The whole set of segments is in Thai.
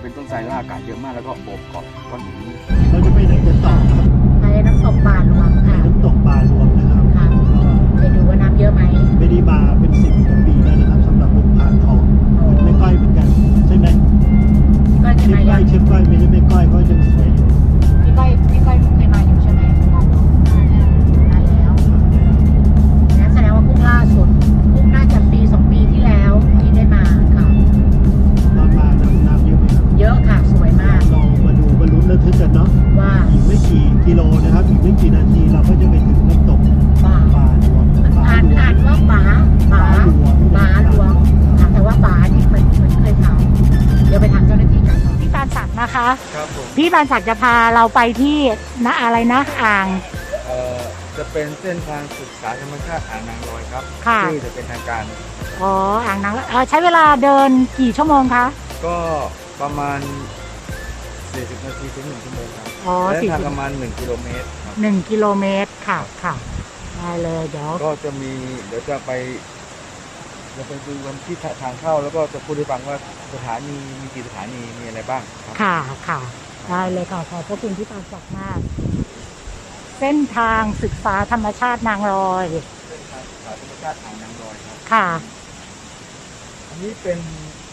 เป็นต้นไทรแล้วอากาศเยอะมากแล้วก็โอบเกาะก้อนหินเราจะไปไหนกันต่อครับไปน้ำตกป่าหลวงค่ะน้ำตกปลารวมนะครับค่ะไปดูว่าน้ำเยอะไหมไม่ได้มาเป็นสิบกว่าปีแล้วนะครับสำหรับลูกผานทองไม่ก้อยเหมือนกันใช่ไหมก็จะเชื่อมาก้ยัองยเชื่อก้อยไม่ใช่ไม่ก้อยเพราะยังสวยอยู่ ครับผมพี่ปานศักดิ์จะพาเราไปที่นะอะไรนะอ่าง เอ่อจะเป็นเส้นทางศึกษาธรรมชาติอ่างนางรอยครับค่ะ ชื่อจะเป็นทางการ อ๋ออ่างนางเออใช้เวลาเดินกี่ชั่วโมงคะก็ประมาณ 40 นาทีถึง1ชั่วโมงครับอ๋อระยะสี่ทางสิบประมาณ 1 กิโลเมตรครับ หนึ่งกิโลเมตรค่ะค่ะได้เลยเดี๋ยว ก็จะมีเดี๋ยวจะไปจะไปดูกันที่ทางเข้า แล้วก็จะพูดให้ฟังว่าสถานีมีกี่สถานีมีอะไรบ้างครับ ค่ะค่ะ ได้เลยค่ะขอบพระคุณพี่ปานศักดิ์มาก เส้นทางศึกษาธรรมชาตินางรอย เส้นทางศึกษาธรรมชาติอ่างนางรอยครับ ค่ะ อันนี้เป็น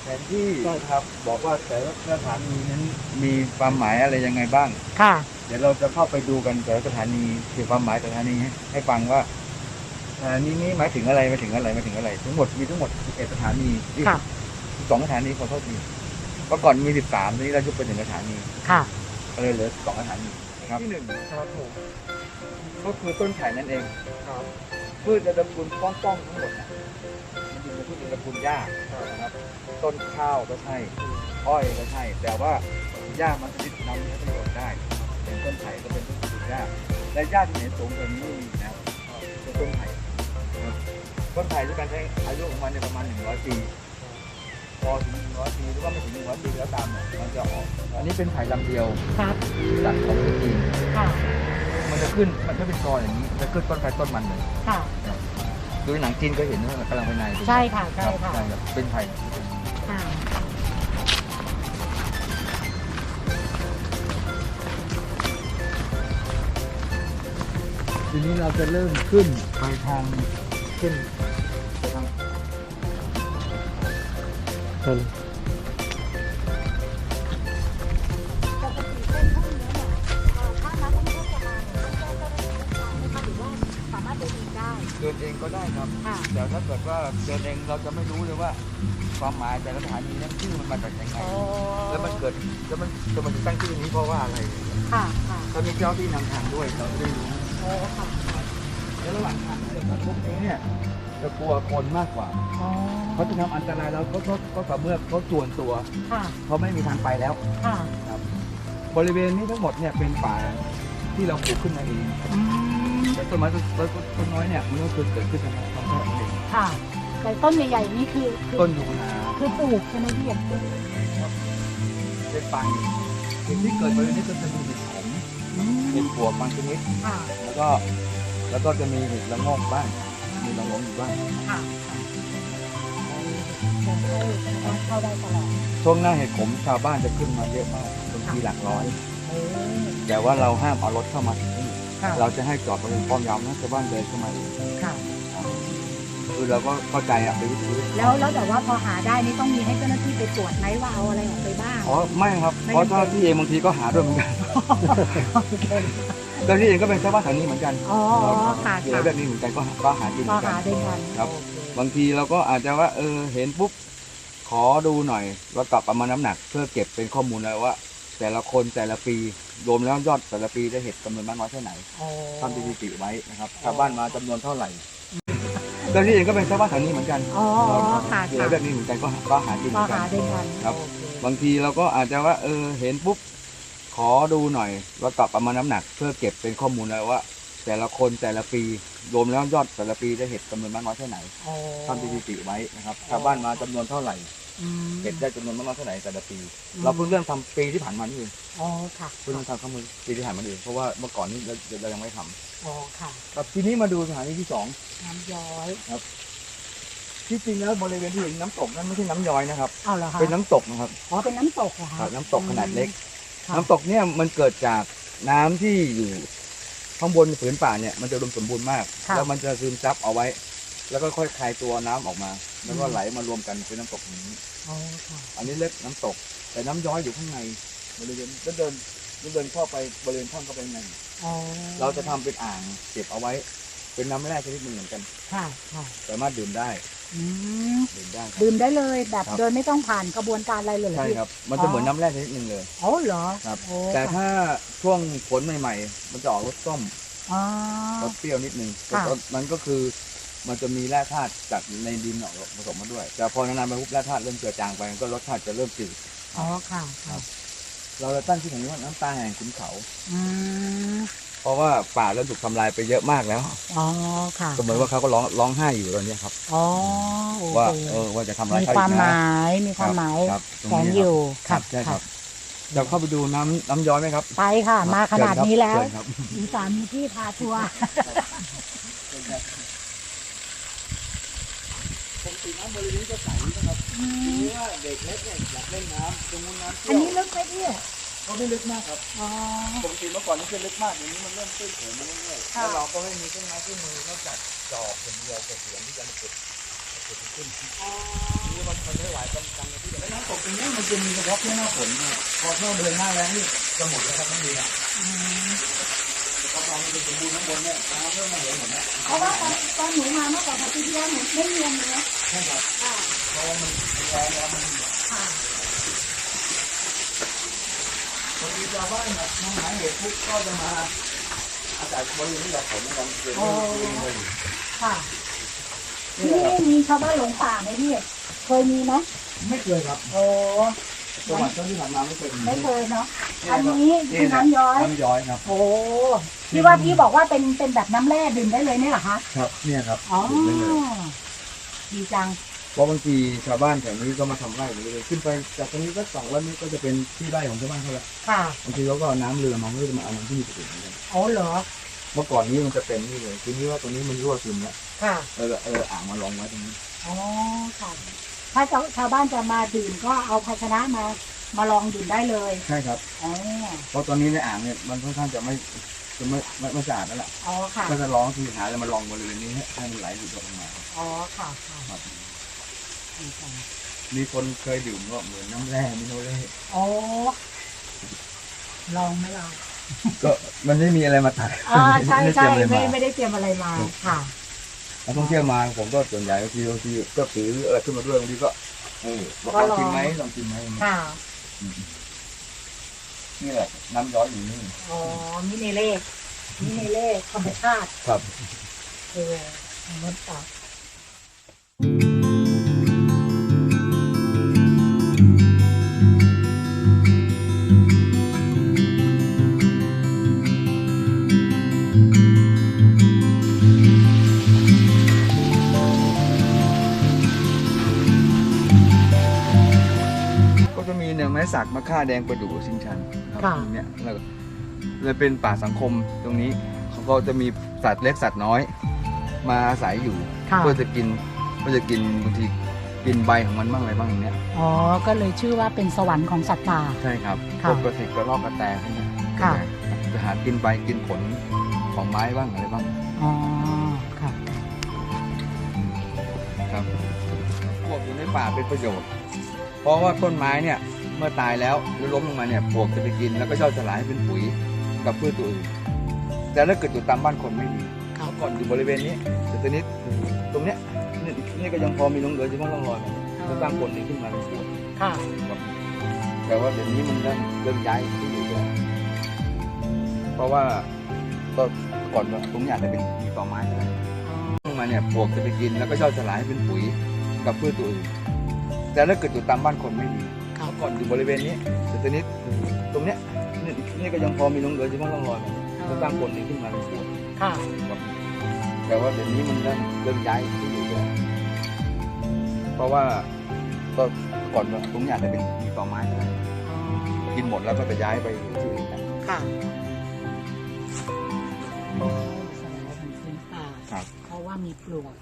แผนที่ครับ บอกว่าแต่ละสถานีนั้นมีความหมายอะไรยังไงบ้าง ค่ะ เดี๋ยวเราจะเข้าไปดูกันแต่ละสถานีคือความหมายสถานีให้ให้ฟังว่าสถานีนี้หมายถึงอะไรหมายถึงอะไรหมายถึงอะไร ทั้งหมดมีทั้งหมด11สถานีที่ค่ะ สองสถานีขอโทษที เมื่อก่อนมี 13ทีนี้เรายุบไปหนึ่งสถานีค่ะ ก็เลยเหลือสองสถานีนะครับที่หนึ่งครับผมก็คือต้นไผ่นั่นเองครับพืชตระกูลป้องป้องๆทั้งหมดนะมันอยู่ในพืชตระกูลหญ้านะครับ ต้นข้าวก็ใช่ อ้อยก็ใช่ แต่ว่าหญ้ามันชนิดนำเนื้อประโยชน์ได้เป็นต้นไผ่ก็เป็นต้นปลูกหญ้าและหญ้าที่ไหนสูงกว่านี้ไม่มีนะครับเป็นต้นไผ่นะครับต้นไผ่ที่การใช้อายุของมันเนี่ยประมาณ 100 ปี พอถึง100ปีหรือว่าไม่ถึง100ปีแล้วตามเนี่ยมันจะออก อันนี้เป็นไผ่ลำเดียวครับตัดของประเทศจีนค่ะมันจะขึ้นมันจะเป็นกออย่างนี้จะขึ้นต้นไผ่ต้นมันเลยค่ะดูในหนังจีนก็เห็นว่ากำลังไปในใช่ค่ะใช่ครับค่ะใช่ครับเป็นไผ่ค่ะทีนี้เราจะเริ่มขึ้นไปทางขึ้น ต้นพวกนี้เนี่ยเอ่อถ้านักท่องเที่ยวจะมาเนี่ยต้องแจ้งเจ้าหน้าที่ก่อนนะคะหรือว่าสามารถเดินเองได้เองก็ได้ครับ แต่ถ้าเกิดว่าเดินเองเราจะไม่รู้เลยว่า ความหมายแต่ละสถานีนั้นชื่อมันมาจากยังไง แล้วมันเกิดแล้วมันจะมันตั้งชื่อนี้เพราะว่าอะไรค่ะค่ะถ้ามีเจ้าที่นำทางด้วยเราจะได้รู้โอ้ค่ะแล้วระหว่างทางเนี่ยพวกนี้เนี่ย จะกลัวคนมากกว่าอ๋อเขาจะทำอันตรายแล้วเขาเขาเขาต่อเมื่อเขาจวนตัวค่ะเขาไม่มีทางไปแล้วค่ะบริเวณนี้ทั้งหมดเนี่ยเป็นป่าที่เราปลูกขึ้นมาเองอืมแต่ต้นไม้ต้นต้นต้นน้อยเนี่ยมันก็คือเกิดขึ้นจากธรรมชาติเองค่ะแต่ต้นใหญ่ๆนี่คือคือต้นยูนาคือปลูกใช่ไหมพี่เอ็มเป็นปังสิ่งที่เกิดบริเวณนี้ก็จะมีเห็ดขมอืมเห็ดปวกบางชนิด ค่ะแล้วก็แล้วก็จะมีเห็ดละโงกบ้าง มีละโงกอยู่บ้างค่ะเดินเข้าใช่ไหมคะเข้าได้ตลอดช่วงหน้าเห็ดขมชาวบ้านจะขึ้นมาเยอะมากบางทีหลักร้อยโอ้แต่ว่าเราห้ามเอารถเข้ามาที่นี่ค่ะเราจะให้จอดบริเวณป้อมยามนะชาวบ้านเดินเข้ามาเองค่ะคือเราก็เข้าใจอะเป็นวิธีแล้วแล้วแต่ว่าพอหาได้นี่ต้องมีให้เจ้าหน้าที่ไปตรวจไหมว่าเอาอะไรออกไปบ้างอ๋อไม่ครับไม่เพราะจำเป็นเจ้าหน้าที่เองบางทีก็หาด้วยเหมือนกัน โอเคเจ้าหน้าที่เองก็เป็นชาวบ้านแถวนี้เหมือนกันอ๋อค่ะเจอค่ะแบบนี้เหมือนกันก็หาก็หากินเหก็มือนกัหาน ด้วยกันครับโอเคบางทีเราก็อาจจะว่าเออเห็นปุ๊บขอดูหน่อยว่ากลับประมาณน้ำหนัก เพื่อเก็บเป็นข้อมูลเลยว่า แต่ละคนแต่ละปีรวมแล้วยอดแต่ละปีได้เห็ดจำนวนมากน้อยแค่ไหนอ๋อทำสถิติไว้นะครับชาวบ้านมาจำนวนเท่าไหร่เจ้าหน้าที่เองก็เป็นชาวบ้านแถวนี้เหมือนกันอ๋อค่ะเจอค่ะแบบนี้เหมือนกันก็หาก็หากินเหก็มือนกัหาน ด้วยกันครับโอเคบางทีเราก็อาจจะว่าเออเห็นปุ๊บ ขอดูหน่อยว่ากลับประมาณน้ำหนัก เพื่อเก็บเป็นข้อมูลเลยว่า แต่ละคนแต่ละปีรวมแล้วยอดแต่ละปีได้เห็ดจำนวนมากน้อยแค่ไหนอ๋อทำสถิติไว้นะครับชาวบ้านมาจำนวนเท่าไหร่อืมเก็บได้จำนวนมากน้อยเท่าไหร่แต่ละปีอืมเราเพิ่งเริ่มทำปีที่ผ่านมานี่เองอ๋อค่ะเพิ่งเริ่มทำข้อมูลปีที่ผ่านมานี่เองเพราะว่าเมื่อก่อนนี้เราเรายังไม่ทำอ๋อค่ะครับทีนี้มาดูสถานีที่สองน้ำย้อยที่จริงแล้วบริเวณที่เห็นน้ำตกนั้นไม่ใช่น้ำย้อยนะครับเอาเหรอคะเป็นน้ำตกนะครับอ๋อเป็นน้ำตกเหรอคะครับน้ำตกขนาดเล็ก ค่ะ น้ำตกเนี่ยมันเกิดจากน้ำที่อยู่ข้างบนผืนป่าเนี่ยมันจะอุดมสมบูรณ์มาก ค่ะแล้วมันจะซึมซับเอาไว้ แล้วก็ค่อยคลายตัวน้ำออกมา แล้วก็ไหลมารวมกันเป็นน้ำตกอย่างนี้ อ๋อค่ะอันนี้เรียกน้ำตก แต่น้ำย้อยอยู่ข้างในบริเวณก็เดินก็เดินเข้าไปบริเวณถ้ำเข้าไปข้างในอ๋อเราจะทำเป็นอ่างเก็บเอาไว้ เป็นน้ำแร่ชนิดหนึ่งเหมือนกัน ค่ะค่ะสามารถดื่มได้ อืมดื่มได้ครับ ดื่มได้เลยแบบครับ โดยไม่ต้องผ่านกระบวนการอะไรเลยเหรอใช่พี่ ครับ มันจะเหมือนน้ำแร่ชนิดหนึ่งเลย อ๋อเหรอครับ โอ้แต่ค่ะถ้าช่วงฝนใหม่ ๆ มันจะออกรสส้มอ๋อ รสเปรี้ยวนิดนึงแต่ค่ะตอนมันก็คือ มันจะมีแร่ธาตุจากในดินออกผสมมาด้วย แต่พอนานๆไปปุ๊บแร่ธาตุเริ่มเจือจางไปมันก็รสชาติจะเริ่มจืด อ๋อค่ะค่ะเราจะตั้งชื่อของนี้ว่าน้ำตาแห่งขุนเขา อืม เพราะว่าป่าเริ่มถูกทำลายไปเยอะมากแล้วอ๋อค่ะก็เหมือนว่าเขาก็ร้องร้องไห้อยู่ตอนเนี้ยครับ อ๋อโอว่าเคเออว่าจะทำร้ายมีเขาควาอีมกหนะมายมีความหมายครับตรงแฝงนี้อยู่ครับใช่ครับจะเข้าไปดูน้ำน้ำย้อยไหมครับไปค่ะ มาขนาดนี้แล้ว เชิญครับอีสานมีที่พาทัวร์เชิญครับปกติน้ำบริเวณนี้จะใสนะครับทีนี้ว่าเด็กเล็กเนี่ยอยากเล่นน้ำตรงนู้นน้ำอัเชี่นยวนี้ลึกไหมพี่ ก็ไม่ลึกมากครับอ๋อ ปกติเมื่อก่อนนี่จะลึกมากเดี๋ยวนี้มันเริ่มตื้นเขินมาเรื่อยๆค่ะ แล้วเราก็ไม่มีเครื่องไม้เครื่องมือนอกจากจอบอย่างเดียวกับเสียมที่จะมาเก็บเก็บขึ้นทีนี้มันมันไม่ไหวกำลังที่จะแล้วน้ำตกตรงนี้มันจะมีเฉพาะแค่หน้าฝนนะพอช่วงเดือนหน้าแล้งนี่จะหมดแล้วครับไม่มีอะอืมเพราะเรามันเป็นสมบูรณ์ข้างบนเนี่ยน้ำเริ่มมาเหลือหมดแล้วเพราะว่าตอนตอนหนูมาเมื่อก่อนปีที่แล้วหนูไม่เรียนเลยนะใช่ครับค่ะเพราะว่ามันแรงแล้วมันค่ะ บางทีชาวบ้านแบบมาหาเห็ดปุ๊บก็จะมาอาศัยบริเวณที่เราฝนนะครับเกิดขึ้นเลยค่ะ นี่ที่แหละนี่มีชาวบ้านหลงป่าไหมพี่ เคยมีไหมไม่เคยครับโอ้จังหวัดที่ผ่านมาไม่เคยมีไม่เคยเนาะ อันนี้คือน้ำย้อย น้ำย้อยครับ โอ้ที่ว่าพี่บอกว่าเป็นเป็นแบบน้ำแร่ดื่มได้เลยเนี่ยเหรอคะ ครับ เนี่ยครับอ๋อ ดื่มได้เลยดีจัง เพราะบางทีชาวบ้านแถวนี้ก็มาทำไร่อยู่เลยขึ้นไปจากตรงนี้ก็สองร้อยเมตรก็จะเป็นที่ไร่ของชาวบ้านเขาแล้วค่ะบางทีเขาก็เอาน้ำเรือมาเพื่อจะมาเอาน้ำที่มีประโยชน์เหมือนกันอ๋อเหรอ เมื่อก่อนนี้มันจะเป็นนี่เลยทีนี้ว่าตรงนี้มันรั่วซึมแล้วค่ะ เออเอออ่างมาลองไว้ตรงนี้อ๋อค่ะ ถ้าชาวชาวบ้านจะมาดื่มก็เอาภาชนะมา มาลองดื่มได้เลย ใช่ครับ อ๋อ เพราะตอนนี้ในอ่างเนี่ยมันค่อนข้างจะไม่จะไม่ไม่ไม่สะอาดแล้วล่ะอ๋อค่ะ ก็จะร้องคือหาอะไรมาลองบริเวณนี้ให้ให้มันไหลอยู่ตรงมาอ๋อค่ะค่ะ ครับ ดีจังมีคนเคยดื่มก็เหมือนน้ำแร่มิโนเล่อ๋อลองไหมล่ะก็มันไม่มีอะไรมาตัดอ่าใช่ไม่ใช่ได้เตรียมอะไรไม่มาไม่ได้เตรียมอะไรมาค่ะนักท่องเที่ยวมาผมก็ส่วนใหญ่บางทีบางทีก็ถืออะไรขึ้นมาด้วยบางทีก็เออบอกลองกินไหมลองกินไหมค่ะอืมนี่แหละน้ำย้อยอยู่นี่อ๋อมิเนเล่มิเนเล่ธรรมชาติครับเออมดตับก็ สักมะค่าแดงประดู่ชิงชันครับตรงเนี่ยแล้วก็เลยเป็นป่าสังคมตรงนี้เขาก็จะมีสัตว์เล็กสัตว์น้อย มาอาศัยอยู่ค่ะ เพื่อจะกินเพื่อจะกินบางทีกินใบของมันบ้างอะไรบ้างอย่างเนี้ยอ๋อ ก็เลยชื่อว่าเป็นสวรรค์ของสัตว์ป่า ใช่ครับพค่ะวกกระติกกระรอกกระแตพวกเนี้ยค่ะ จะหากินใบกินผลของไม้บ้างอะไรบ้างอ๋อ ค่ะ ครับพวกอยู่ในป่าเป็นประโยชน์ เพราะว่าต้นไม้เนี่ย เมื่อตายแล้วหรือล้มลงมาเนี่ยปลวกจะไปกินแล้วก็ย่อยสลายให้เป็นปุ๋ยกับพืชตัวอื่นแต่ถ้าเกิดอยู่ตามบ้านคนไม่ดีครับเมื่อก่อนอยู่บริเวณนี้แต่ตอนนี้ตรงเนี้ยนี่นี่ก็ยังพอมีหลงเหลืออยู่บ้างร่องรอยมันก็สร้างคนนี้ขึ้นมาเป็นปลวกค่ะครับแต่ว่าเดี๋ยวนี้มันเริ่มเริ่มย้ายที่อยู่แล้วเพราะว่าก็ก่อนตรงเนี้อาจจะเป็นมีต่อไม้อะไรลงมาเนี่ยปลวกจะไปกินแล้วก็ย่อยสลายให้เป็นปุ๋ยกับพืชตัวอื่นแต่ถ้าเกิดอยู่ตามบ้านคนไม่ดี ครับเมื่อก่อนอยู่บริเวณนี้แต่ตอนนี้ตรงเนี้ยนี่นี่ก็ยังพอมีหลงเหลืออยู่บ้างร่องรอยมันก็สร้างคนนี้ขึ้นมาเป็นปลวกค่ะ ครับแต่ว่าเดี๋ยวนี้มันเริ่มเริ่มย้ายที่อยู่แล้วเพราะว่าก็ก่อนตรงเนี้อาจจะเป็นมีต่อไม้อะไรอ๋อกินหมดแล้วก็จะย้ายไปอยู่ที่อื่นนะค่ะอ๋อแสดงว่าเป็นพื้นป่าครับ เพราะว่ามีปลวก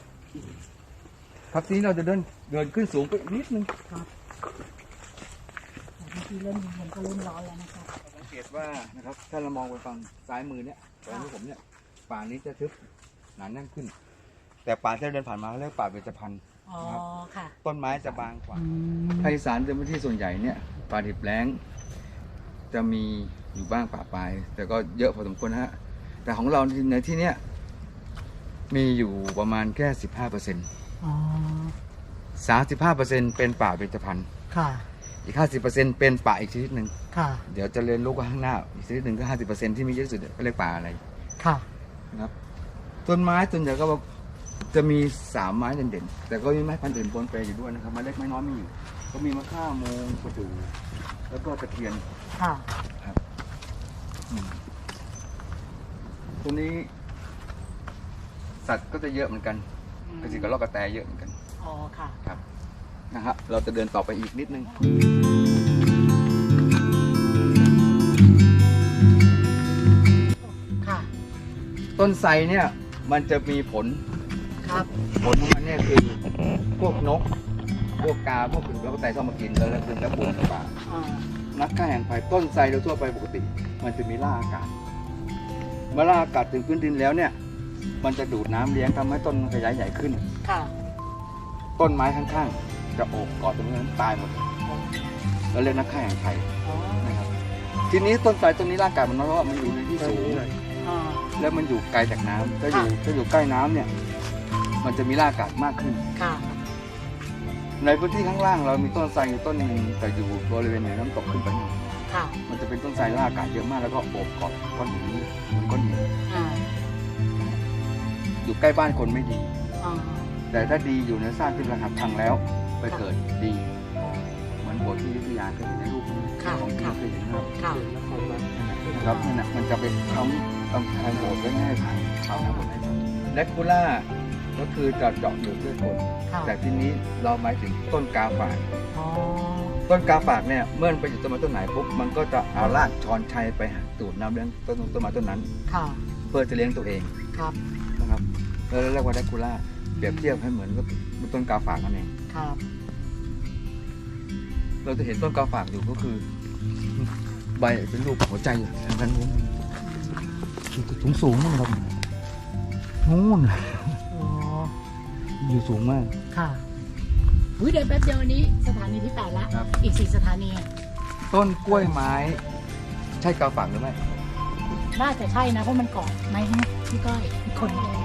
ครับทีนี้เราจะเดินเดินขึ้นสูงไปอีกนิดนึงบาง ทีเริ่มเย็นๆก็เริ่มร้อนแล้วนะครับสังเกตว่านะครับถ้าเรามองไปฝั่งซ้ายมือเนี่ยตรงนี้ผมเนี่ยป่านี้จะทึบหนาแน่นขึ้น แต่ป่าที่เราเดินผ่านมาเขาเรียกป่าเบญจพรรณอ๋อค่ะต้นไม้จะบางกว่าอืมภาคอีสานจะเป็นที่ส่วนใหญ่เนี่ยป่าดิบแล้ง จะมีอยู่บ้างป่าปลาย แต่ก็เยอะพอสมควรนะฮะแต่ของเราในที่เนี้ยมีอยู่ประมาณแค่สิบห้าเปอร์เซ็นต์อ๋อสามสิบห้าเปอร์เซ็นต์เป็นป่าเบญจพรรณค่ะ อีกห้าสิบเปอร์เซ็นต์เป็นป่าอีกชนิดหนึ่ง ค่ะ เดี๋ยวจะเรียนรู้ว่าข้างหน้า อีกชนิดหนึ่งก็ห้าสิบเปอร์เซ็นต์ที่มีเยอะที่สุดเนี่ยก็เรียกป่าอะไรค่ะ นะครับ ต้นไม้ส่วนใหญ่ก็จะมีสามไม้เด่นๆ แต่ก็มีไม้พันธุ์อื่นปนเปอยู่ด้วยนะครับไม้เล็กไม้น้อยมีอยู่ ก็มีมะข่าโมงประดู่แล้วก็ตะเคียน ค่ะอืมตรงนี้ สัตว์ก็จะเยอะเหมือนกันกระสิกระรอกกระแตเยอะเหมือนกัน อ๋อ ค่ะ นะฮะเราจะเดินต่อไปอีกนิดนึงค่ะ ต้นไทรเนี่ยมันจะมีผลครับ ผลของมันเนี่ยคือพวกนก พวกกาพวกอื่นแล้วก็ไตชอบมากินแล้วแล้วคือแล้วปลูกในป่าอ่านักฆ่าแห่งภัยต้นไทรโดยทั่วไปปกติ มันจะมีล่าอากาศเมื่อล่าอากาศถึงพื้นดินแล้วเนี่ย มันจะดูดน้ำเลี้ยงทำให้ต้นมันขยายใหญ่ขึ้น ค่ะ ต้นไม้ข้างๆ จะโอบกอดตรงนั้นตายหมดเราเรียกนักฆ่าแห่งภัยอ๋อนะครับทีนี้ต้นไทรต้นนี้ร่างกายมันน้อยเพราะว่ามันอยู่ในที่สูงอ่าแล้วมันอยู่ไกลจากน้ำถ้าอยู่ถ้าอยู่ใกล้น้ำเนี่ย มันจะมีรากอากาศมากขึ้นค่ะในพื้นที่ข้างล่างเรามีต้นไทรอยู่ต้นหนึ่งแต่อยู่บริเวณเหนือน้ำตกขึ้นไปหน่อยค่ะมันจะเป็นต้นไทรรากอากาศเยอะมากแล้วก็โอบกอดก้อนหินเหมือนก้อนหินอ่าอยู่ใกล้บ้านคนไม่ดีอ่าแต่ถ้าดีอยู่ในสร้างที่ระหับพังแล้ว ไปเกิดดี เหมือนโบสถ์ที่อยุธยาเคยเห็นในรูปไหมค่ะของจริงค่ะ เคยเห็นนะครับค่ะนะครับนั่นน่ะมันจะเป็นเขากำแพงโบสถ์ไว้ไม่ให้ผ่านชาวนาไม่ให้ผ่านแลคูล่าก็คือจะเจาะอยู่ด้วยคน ค่ะแต่ที่นี้เราหมายถึงต้นกาฝาก อ๋อต้นกาฝากเนี่ยเมื่อมันไปอยู่ต้นไม้ต้นไหนปุ๊บมันก็จะเอารากช้อนชัยไปหาดูดน้ำเลี้ยงต้นต้นไม้ต้นนั้น ค่ะ เพื่อจะเลี้ยงตัวเองครับ นะครับเราเรียกว่าแดคูล่าเปรียบเทียบให้เหมือนกับต้นกาฝากนั่นเอง ครับ เราจะเห็นต้นกาฝากอยู่ก็คือ ใบเป็นรูปหัวใจอยู่ทางด้านนู้นสูงสูงๆนะครับนู่นอ๋ออยู่สูงมาก ค่ะอุ้ยเดี๋ยวแป๊บเดียววันนี้สถานีที่แปดละครับ อีกสี่สถานี ต้นกล้วยไม้ ใช่กาฝากหรือไม่น่าจะใช่นะเพราะมันเกาะไหมพี่ก้อยคนเดียว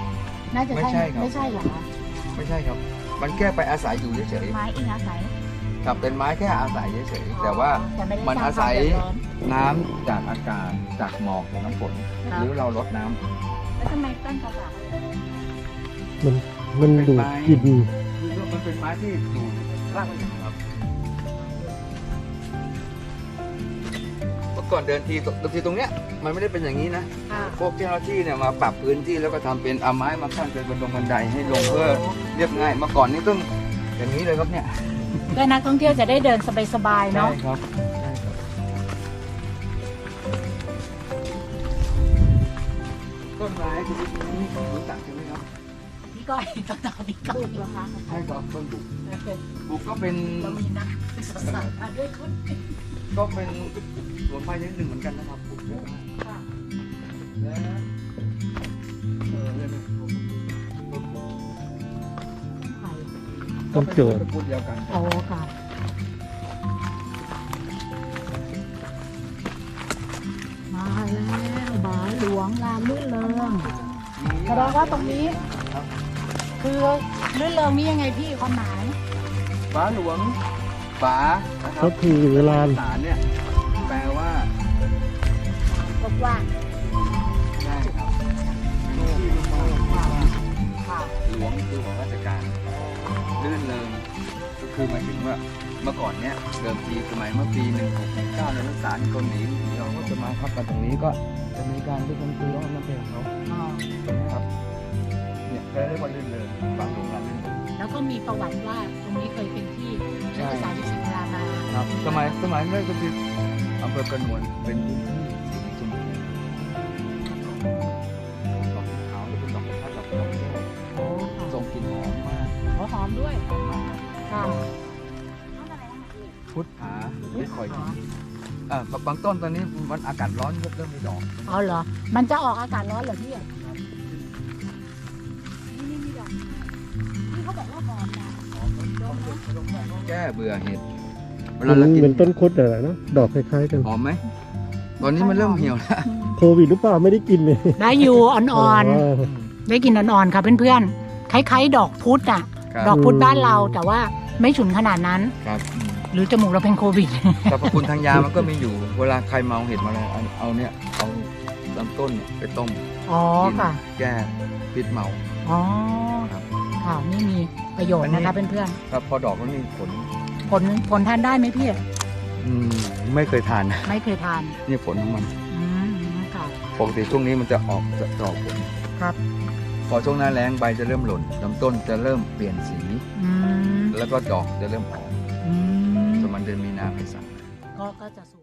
น่าจะไม่ใช่ครับไม่ใช่เหรอคะไม่ใช่ครับ มันแค่ไปอาศัยอยู่เฉยไม้อิงอาศัย ๆครับเป็นไม้แค่อาศัยเฉยๆแต่ว่าแต่ไม่ได้มันสร้งอาศัยควมเดือดร้อนน้ำจากอากาศจากหมอกจากน้ำฝนครับหรือเราลดน้ำ แล้วทำไมต้นกระบะมันมันดูดกลิ่นคือมันเป็นไม้ที่อยู่รากมันอยู่ครับเมื่อก่อนเดินทีเดินทีตรงเนี้ยมันไม่ได้เป็นอย่างนี้นะค่ะพวกเจ้าหน้าที่เนี่ยมาปรับพื้นที่แล้วก็ทำเป็นเอาไม้มาขั้นเป็นบนลงบันไดให้ลงเพื่อเรียบง่ายเมื่อก่อนนี่ต้องอย่างนี้เลยครับเนี่ย ก็นักท่องเที่ยวจะได้เดินสบายๆเนาะใช่ครับใช่ครับต้นไม้ชนิดนี้รู้จักใช่ไหมครับพี่ก้อยต้องตามพี่ก้อยเหรอคะใช่ครับต้นบุกบุกก็เป็นเรามีนักศึกษาศาสตร์มาด้วยคนก็เป็นสวนไม้ชนิดหนึ่งเหมือนกันนะครับ ต้องโจทย์ตระกูลเดียวกันโอ้ค่ะ มาแล้วบาหลวงลานลื่นเริงแสดงว่าตรงนี้ คือลื่นเริงนี่ยังไงพี่ความหมายฝาหลวงฝานะครัก็บคือเวลาสารเนี่ย แปลว่ากว้างใช่ครับเป็นที่ลูกบ้านค่ะหลวงคือของราชการ ลื่นเริงก็คือหมายถึงว่าเมื่อก่อนเนี่ยเดิมทีสมัยเมื่อปีหนึ่งหกเก้าเนี่ยนักศึกษาเกาหลีเราก็จะมาพักกันตรงนี้ก็จะมีการที่คนคุยร้องน้ำเพลงของเขาอ๋อนะครับเนี่ยเขาเรียกว่าลื่นเริงบางหลวงร้านลื่นเริงแล้วก็มีประวัติว่าตรงนี้เคยเป็นที่นักศึกษาที่สิงคโปร์มาครับสมัยสมัยแรกก็คืออำเภอกระนวลเป็นพื้นที่สีชมพู ดอกขาวหรือเป็นดอกคล้ายๆดอกดอกแก้วโอ้ค่ะทรงกลิ่นหอมมากโอ้หออมด้วยค่ะพุทธาไม่ค่อยดีอ่าบางต้นตอนนี้มันอากาศร้อนเริ่มมีดอกอ๋อเหรอ มันจะออกอากาศร้อนเหรอพี่นี่นี่มีดอกนี่เขาบอกว่าหอมนะแก้เบื่อเห็ดเวมัลาเรานกินเหมือนต้นคดอะไรนะดอกคล้ายๆกันหอมไหมตอนนี้มันเริ่มเหี่ยวแล้วโควิดหรือเปล่าไม่ได้กินเลยได้อยู่อ่อนๆได้กินอ่อนๆค่ะเพื่อนๆคล้ายๆดอกพุธอะครับ ดอกพุธบ้านเราแต่ว่าไม่ฉุนขนาดนั้น ครับอืมหรือจมูกเราเป็นโควิด สรรพคุณทางยามันก็มีอยู่ เวลาใครเมาเห็ดมาแล้วเอาเอาเนี่ยเอาลำต้นเนี่ยไปต้มอ๋อกินค่ะ แก้พิษเมา อ๋อครับ ค่ะนี่มีประโยชน์นะคะเพื่อนครับพอดอกมันมีผลๆผลผลทานได้ไหมพี่ อืมไม่เคยทานนะไม่เคยทาน นี่ผลของมันอืมค่ะ ปกติช่วงนี้มันจะออกจะจะออกผลครับ พอช่วงหน้าแล้งใบจะเริ่มหล่นลำต้นจะเริ่มเปลี่ยนสี อืมแล้วก็ดอกจะเริ่มออกอืมประมาณเดือนมีนาเมษา ก็ก็จะสวย